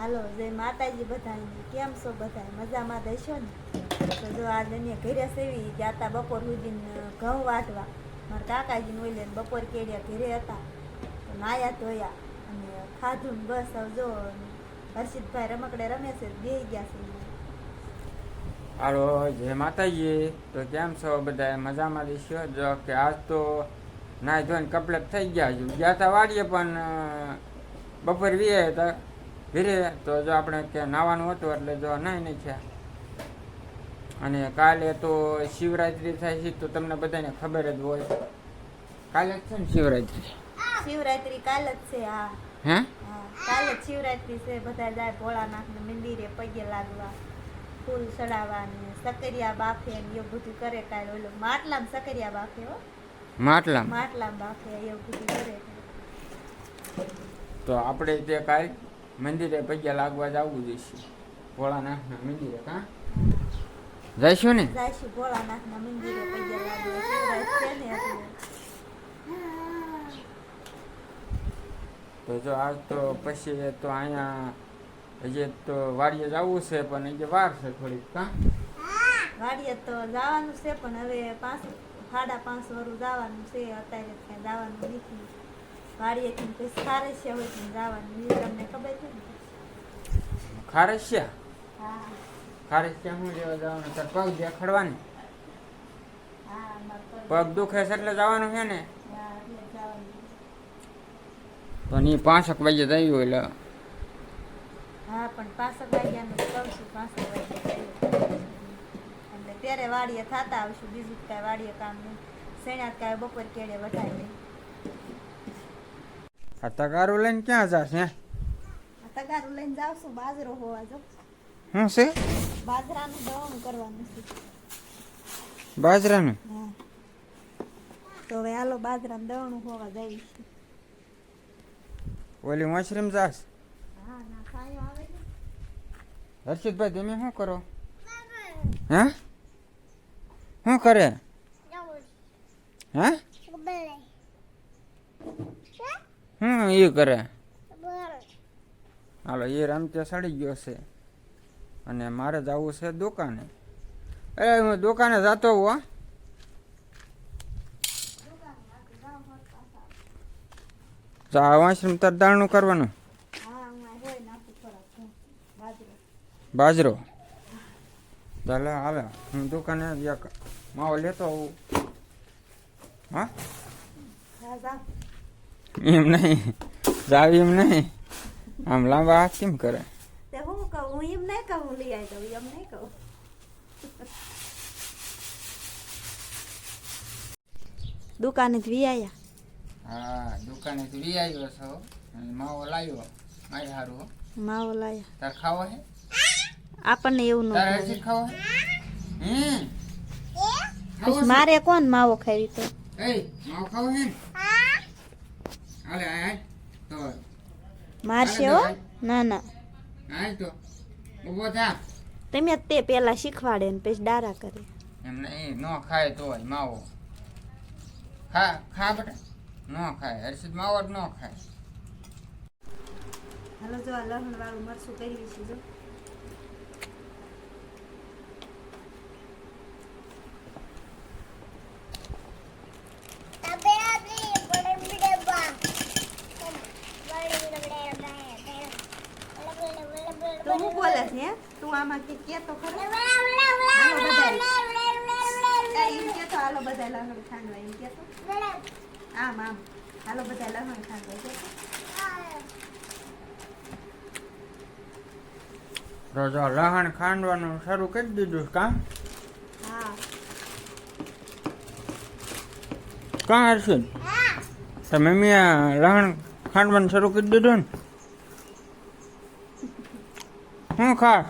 હાલો, જય માતાજી બધાને કેમ છો બધા મજામાં દેશો ને? તો જો આ દને ઘરે સેવી જાતા બપોર સુધી ઘઉં વાટવા. મારા કાકાજી ઓલે લઈને બપોર કેડ્યા ઘરે હતા. માયા ધોયા અને ખાધું ને બસ. હવે જો, હર્ષિતભાઈ રમકડે રમે છે બે ગયા છે. હાલો, જય માતાજી. તો કેમ છો બધા મજામાં રહીશો જો કે આજ તો નાય ધોઈને કપલેટ થઈ ગયા છે. ગયા હતા વાડીએ પણ બપોર વીએ હતા. ઘરે તો જો આપણે કે નાવાનું હતું એટલે જો નાહી નહીં છે અને કાલે તો શિવરાત્રિ થાય છે તો તમને બધાને ખબર જ હોય. કાલે જ છે ને શિવરાત્રિ? શિવરાત્રી કાલ જ છે હા. હે? કાલ જ શિવરાત્રી છે બધા જાય ભોળાનાથના મંદિરે પગે લાગવા ફૂલ ચડાવવા ને સકરિયા બાફે એવું બધું કરે કાલે. ઓલો માટલામ સકરિયા બાફે હો. માટલા માટલામ બાફે એવું બધું કરે તો આપણે તે કાલ મંદિરે પગ્યા લાગવા જવું જોઈશે. ભોળાનાથના મંદિરે કાં જઈશું ને? જાયશું ભોળાનાથના મંદિરે લાગવા તો જો આજ તો પછી તો અહીંયા હજી તો વાડીએ જવું છે પણ હજી વાર છે થોડીક કા વાડીએ તો જવાનું છે પણ હવે પાંચ સાડા પાંચ વરું જવાનું છે અત્યારે જવાનું નથી. વાડીએથી પછી ખારેશિયા હોય પણ જવાનું. એ તમને ખબર છે ને? ખારસિયા હા. ખારસિયા શું લેવા જવાનું? તાર પગ દેખાડવાની. હા પગ દુખે છે એટલે જવાનું છે ને? પણ એ પાંચક વાગે થયું એટલે. હા પણ પાંસઠ વાગ્યાનું કહું છું પાસઠ વાગ્યા એટલે ત્યારે વાડીએ થતા આવશું બીજું કાંઈ વાડીએ કામ નહીં. શેણાત કાંઈ બપોર કેડે વધારે નહીં. આ તગારું લઈને ક્યાં જાશ હે? તગારું લઈને જાવશું બાજરો હોવા જો. શું છે? બાજરાનું દવાનું કરવાનું છે. બાજરાનું? તો હવે હાલો બાજરાનું દવાનું હોવા જઈશ. ઓલી મશરૂમ જાસ હા ના આવે હર્ષિતભાઈ તમે શું કરો? હે? શું કરે? હે? શું એ કરે. હાલો એ રમતે સડી ગયો છે. અને મારે જવું છે દુકાને. અરે હું દુકાને જતો હોઉં વાંસરૂમ તાર દાણું કરવાનું. બાજરો. ચાલે હાલે હું દુકાને માવો લેતો આવું હા? એમ નહીં. જાવ એમ નહીં. આમ લાંબા હાથ કેમ કરે? તે હું કહું? હું એમ નહીં કહું લઈ આવી દઉં એમ નહીં કહું. દુકાને જ આયા? હા દુકાને વી આવ્યો છો. માવો લાવ્યો. મારે હારું માવો લાવ્યા તાર ખાવો હે? આપણને એવું ન તારે હજી ખાવો હે? હમ. પછી મારે કોણ માવો ખાવી તો? એ માવો ખાવો હે? હાલે. તો મારશે? હો ના ના. તો. ઊભો થા. તમે તે પેલા શીખવાડે ને પછી ડારા કરે. એમ નહીં ન ખાય તો માવો. ખા ખા બેટા. ન ખાય હર્ષિત માવો જ ન ખાય. હાલો જો આ લહણ વાળું મરસું કરી છે જો તો હું બોલે છે હે? તું આમાં કે કે તો ખરો. એ એમ કે તો હાલો બધા લહણ ખાંડવા. એમ કે તો? આમ આમ. હાલો બધા લહણ ખાંડવા. કે તો. રોજો લહણ ખાંડવાનું શરૂ કરી દીધું કા કાં? હા. કાં હર્ષિત તો મમ્મી આ લહણ ખાંડવાનું શરૂ કરી દીધું ને? શું ખા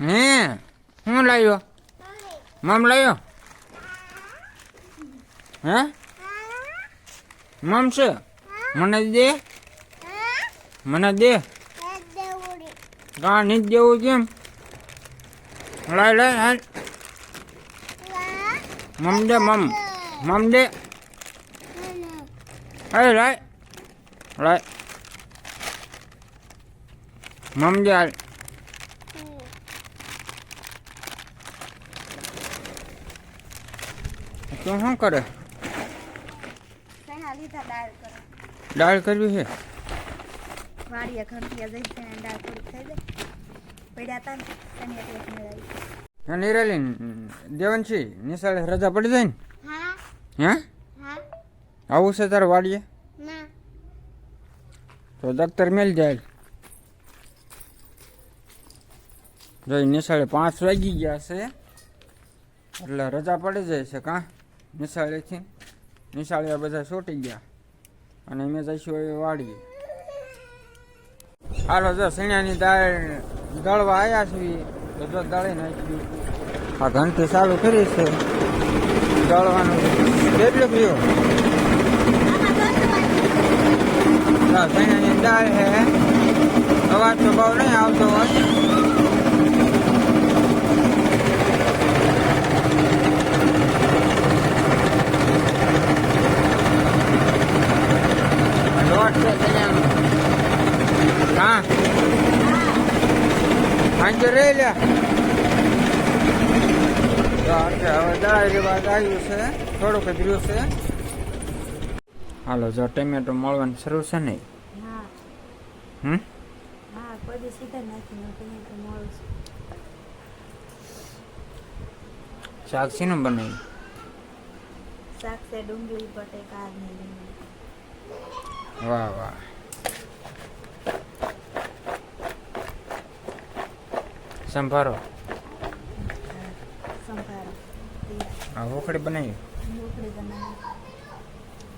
હે શું લાવ્યો મમ લાવ્યો હે? મમ છે? મને દે? મને દે? કાં નહીં દેવું કેમ લાય લાય, હાલ. મમ દે, મમ. મમ દે. અરે લાય. લાય. મમજાલ તું શું કરે? દાળ કરવી છે? વાડીએ ઘંટિયા જઈ છે દાળ થોડીક થઈ જાય. પડ્યા હતા ને એને એટલે જ મેળાવી હા નિરાલી દેવનશી નિશાળે રજા પડી જાય ને? હા. હે? આવું છે તારે વાડીએ? તો દફતર મેલ જાય. જો નિશાળે પાંચ વાગી ગયા છે એટલે રજા પડી જાય છે કાં? નિશાળેથી નિશાળે આ બધા ચોટી ગયા. અને અમે જઈશું એ વાળીએ હાલો, જો સણિયાની દાળ દળવા આવ્યા છીએ. તો જો દળી નાખી આ ઘંટી ચાલુ કરી છે. દળવાનું કેટલું પીવું? ના દાળ છે અવાજ તો બહુ નહીં આવતો હોય. છે સણિયાનો હા સાંજે રહી આપણે હવે દળાઈ રિવાજ આવ્યું છે થોડુંક જ રહ્યું છે હાલો જો ટમેટો મળવાનું શરૂ છે ને હમ શાક શીનું બનાવ્યું શાક છે ડુંગળી બટેકા વાહ વાહ. સંભારો. આ હોખડી બનાવી.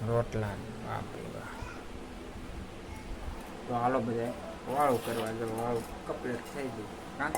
રોટલા. બાપરે વાહ તો હાલો બધા વાળું કરવા જો વાળું કપલેટ થઈ ગયું. હા?